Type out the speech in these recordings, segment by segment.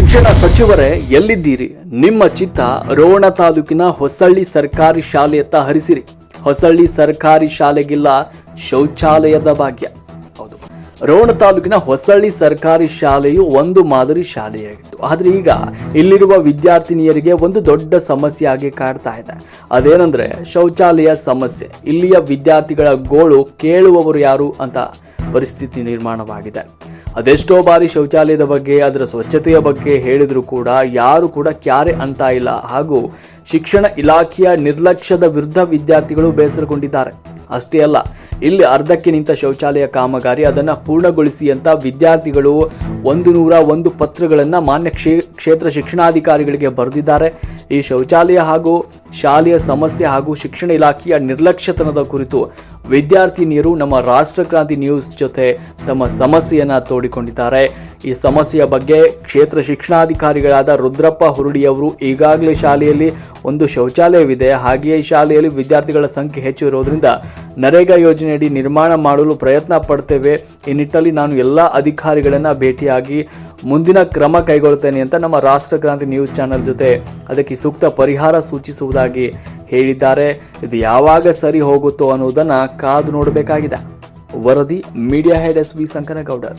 ಶಿಕ್ಷಣ ಸಚಿವರೇ, ಎಲ್ಲಿದ್ದೀರಿ? ನಿಮ್ಮ ಚಿತ್ತ ರೋಣ ತಾಲೂಕಿನ ಹೊಸಳ್ಳಿ ಸರ್ಕಾರಿ ಶಾಲೆಯತ್ತ ಹರಿಸಿರಿ. ಹೊಸಳ್ಳಿ ಸರ್ಕಾರಿ ಶಾಲೆಗಿಲ್ಲ, ಶೌಚಾಲಯದ ಭಾಗ್ಯ. ಹೌದು. ರೋಣ ತಾಲೂಕಿನ ಹೊಸಳ್ಳಿ ಸರ್ಕಾರಿ ಶಾಲೆಯು ಒಂದು ಮಾದರಿ ಶಾಲೆಯಾಗಿತ್ತು. ಆದ್ರೆ ಈಗ ಇಲ್ಲಿರುವ ವಿದ್ಯಾರ್ಥಿನಿಯರಿಗೆ ಒಂದು ದೊಡ್ಡ ಸಮಸ್ಯೆಯಾಗಿ ಕಾಡ್ತಾ ಇದೆ. ಅದೇನಂದ್ರೆ ಶೌಚಾಲಯ ಸಮಸ್ಯೆ. ಇಲ್ಲಿಯ ವಿದ್ಯಾರ್ಥಿಗಳ ಗೋಳು ಕೇಳುವವರು ಯಾರು ಅಂತ ಪರಿಸ್ಥಿತಿ ನಿರ್ಮಾಣವಾಗಿದೆ. ಅದೆಷ್ಟೋ ಬಾರಿ ಶೌಚಾಲಯದ ಬಗ್ಗೆ, ಅದರ ಸ್ವಚ್ಛತೆಯ ಬಗ್ಗೆ ಹೇಳಿದರೂ ಕೂಡ ಯಾರು ಕೂಡ ಕ್ಯಾರೆ ಅಂತ ಇಲ್ಲ. ಹಾಗೂ ಶಿಕ್ಷಣ ಇಲಾಖೆಯ ನಿರ್ಲಕ್ಷ್ಯದ ವಿರುದ್ಧ ವಿದ್ಯಾರ್ಥಿಗಳು ಬೇಸರಗೊಂಡಿದ್ದಾರೆ. ಅಷ್ಟೇ ಅಲ್ಲ ಇಲ್ಲಿ ಅರ್ಧಕ್ಕೆ ನಿಂತ ಶೌಚಾಲಯ ಕಾಮಗಾರಿ, ಅದನ್ನು ಪೂರ್ಣಗೊಳಿಸಿ ಅಂತ ವಿದ್ಯಾರ್ಥಿಗಳು ಒಂದು ನೂರ ಒಂದು ಪತ್ರಗಳನ್ನು ಮಾನ್ಯ ಕ್ಷೇ, ಕ್ಷೇತ್ರ ಶಿಕ್ಷಣಾಧಿಕಾರಿಗಳಿಗೆ ಬರೆದಿದ್ದಾರೆ. ಈ ಶೌಚಾಲಯ ಹಾಗೂ ಶಾಲೆಯ ಸಮಸ್ಯೆ ಹಾಗೂ ಶಿಕ್ಷಣ ಇಲಾಖೆಯ ನಿರ್ಲಕ್ಷ್ಯತನದ ಕುರಿತು ವಿದ್ಯಾರ್ಥಿನಿಯರು ನಮ್ಮ ರಾಷ್ಟ್ರಕ್ರಾಂತಿ ನ್ಯೂಸ್ ಜೊತೆ ತಮ್ಮ ಸಮಸ್ಯೆಯನ್ನು ತೋಡಿಕೊಂಡಿದ್ದಾರೆ. ಈ ಸಮಸ್ಯೆಯ ಬಗ್ಗೆ ಕ್ಷೇತ್ರ ಶಿಕ್ಷಣಾಧಿಕಾರಿಗಳಾದ ರುದ್ರಪ್ಪ ಹುರುಡಿಯವರು ಈಗಾಗಲೇ ಶಾಲೆಯಲ್ಲಿ ಒಂದು ಶೌಚಾಲಯವಿದೆ. ಹಾಗೆಯೇ ಶಾಲೆಯಲ್ಲಿ ವಿದ್ಯಾರ್ಥಿಗಳ ಸಂಖ್ಯೆ ಹೆಚ್ಚು ಇರೋದ್ರಿಂದ ನರೇಗಾ ಯೋಜನೆಯಡಿ ನಿರ್ಮಾಣ ಮಾಡಲು ಪ್ರಯತ್ನ ಪಡ್ತೇವೆ. ಈ ನಿಟ್ಟಲ್ಲಿ ನಾನು ಎಲ್ಲ ಅಧಿಕಾರಿಗಳನ್ನ ಭೇಟಿಯಾಗಿ ಮುಂದಿನ ಕ್ರಮ ಕೈಗೊಳ್ತೇನೆ ಅಂತ ನಮ್ಮ ರಾಷ್ಟ್ರಕ್ರಾಂತಿ ನ್ಯೂಸ್ ಚಾನೆಲ್ ಜೊತೆ ಅದಕ್ಕೆ ಸೂಕ್ತ ಪರಿಹಾರ ಸೂಚಿಸುವುದಾಗಿ ಹೇಳಿದ್ದಾರೆ. ಇದು ಯಾವಾಗ ಸರಿ ಹೋಗುತ್ತೋ ಅನ್ನೋದನ್ನ ಕಾದು ನೋಡಬೇಕಾಗಿದೆ. ವರದಿ media head S V Sankanagoudar.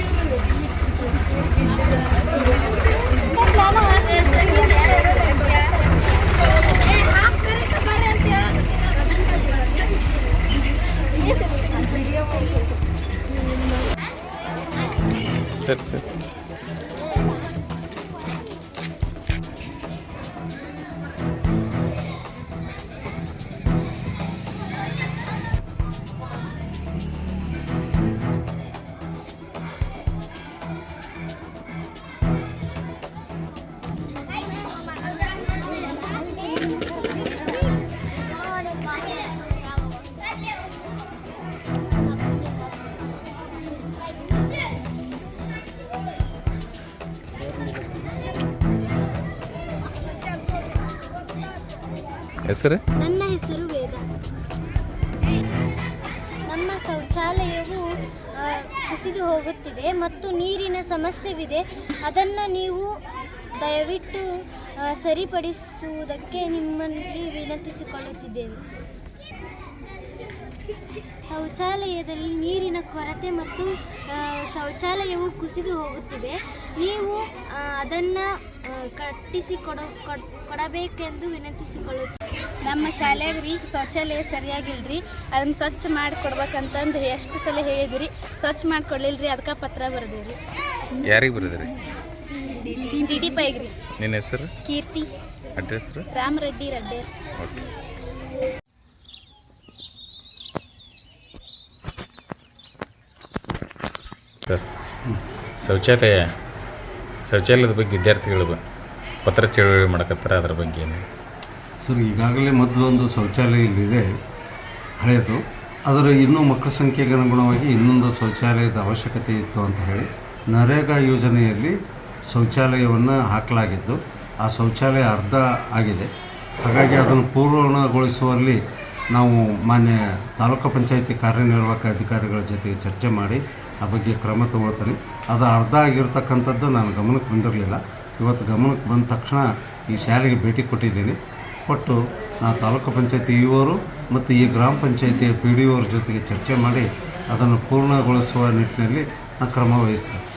ಸರಿ ಸರಿ ಹೆಸರು? ನನ್ನ ಹೆಸರು ವೇದ. ನಮ್ಮ ಶೌಚಾಲಯವು ಕುಸಿದು ಹೋಗುತ್ತಿದೆ ಮತ್ತು ನೀರಿನ ಸಮಸ್ಯೆವಿದೆ. ಅದನ್ನು ನೀವು ದಯವಿಟ್ಟು ಸರಿಪಡಿಸುವುದಕ್ಕೆ ನಿಮ್ಮಲ್ಲಿ ವಿನಂತಿಸಿಕೊಳ್ಳುತ್ತಿದ್ದೇವೆ ಶೌಚಾಲಯದಲ್ಲಿ ನೀರಿನ ಕೊರತೆ ಮತ್ತು ಶೌಚಾಲಯವು ಕುಸಿದು ಹೋಗುತ್ತಿದೆ. ನೀವು ಅದನ್ನು ಕಟ್ಟಿಸಿ ಕೊಡ, ಕೊಡ್- ಕೊಡಬೇಕೆಂದು ವಿನಂತಿಸಿಕೊಳ್ಳುತ್ತೇವೆ ನಮ್ಮ ಶಾಲೆಯಾಗ ರೀ ಶೌಚಾಲಯ ಸರಿಯಾಗಿಲ್ರಿ ಅದನ್ನ ಸ್ವಚ್ಛ ಮಾಡಿಕೊಡ್ಬೇಕಂತಂದು ಎಷ್ಟು ಸಲ ಹೇಳಿದ್ರಿ ಸ್ವಚ್ಛ ಮಾಡಿಕೊಡ್ಲಿಲ್ಲ ರೀ ಅದಕ್ಕೆ ಪತ್ರ ಬರೆದಿರಿ. ಯಾರಿಗೆ ಬರೆದಿರಿ? ಡಿ ಡಿ ರೀ ನಿನ್ನ ಹೆಸರು? ಕೀರ್ತಿ. ಅಡ್ರೆಸ್ ರಾಮ್ ರೆಡ್ಡಿ ರೆಡ್ಡಿ. ಓಕೆ. ಶೌಚಾಲಯ ಶೌಚಾಲಯದ ಬಗ್ಗೆ ವಿದ್ಯಾರ್ಥಿಗಳು ಪತ್ರ ಚಳವಳಿ ಮಾಡಕತ್ತಾರ ಅದ್ರ ಬಗ್ಗೆ ಏನು? ಸರ್, ಈಗಾಗಲೇ ಮೊದಲು ಒಂದು ಶೌಚಾಲಯ ಇಲ್ಲಿದೆ, ಹಳೆಯದು. ಅದರ ಇನ್ನೂ ಮಕ್ಕಳ ಸಂಖ್ಯೆಗೆ ಅನುಗುಣವಾಗಿ ಇನ್ನೊಂದು ಶೌಚಾಲಯದ ಅವಶ್ಯಕತೆ ಇತ್ತು ಅಂತ ಹೇಳಿ ನರೇಗಾ ಯೋಜನೆಯಲ್ಲಿ ಶೌಚಾಲಯವನ್ನು ಹಾಕಲಾಗಿದ್ದು, ಆ ಶೌಚಾಲಯ ಅರ್ಧ ಆಗಿದೆ. ಹಾಗಾಗಿ ಅದನ್ನು ಪೂರ್ಣಗೊಳಿಸುವಲ್ಲಿ ನಾವು ಮಾನ್ಯ ತಾಲೂಕು ಪಂಚಾಯತಿ ಕಾರ್ಯನಿರ್ವಾಹಕ ಅಧಿಕಾರಿಗಳ ಜೊತೆ ಚರ್ಚೆ ಮಾಡಿ, ಆ ಬಗ್ಗೆ ಕ್ರಮ ತಗೊಳ್ತೀನಿ. ಅದು ಅರ್ಧ ಆಗಿರ್ತಕ್ಕಂಥದ್ದು ನಾನು ಗಮನಕ್ಕೆ ಬಂದಿರಲಿಲ್ಲ. ಇವತ್ತು ಗಮನಕ್ಕೆ ಬಂದ ತಕ್ಷಣ ಈ ಶಾಲೆಗೆ ಭೇಟಿ ಕೊಟ್ಟಿದ್ದೀನಿ. ಕೊಟ್ಟು ತಾಲೂಕು ಪಂಚಾಯತಿ ಇವರು ಮತ್ತು ಈ ಗ್ರಾಮ ಪಂಚಾಯತಿಯ ಪಿ ಡಿ ಒರ ಜೊತೆಗೆ ಚರ್ಚೆ ಮಾಡಿ ಅದನ್ನು ಪೂರ್ಣಗೊಳಿಸುವ ನಿಟ್ಟಿನಲ್ಲಿ ಕ್ರಮ ವಹಿಸ್ತೇನೆ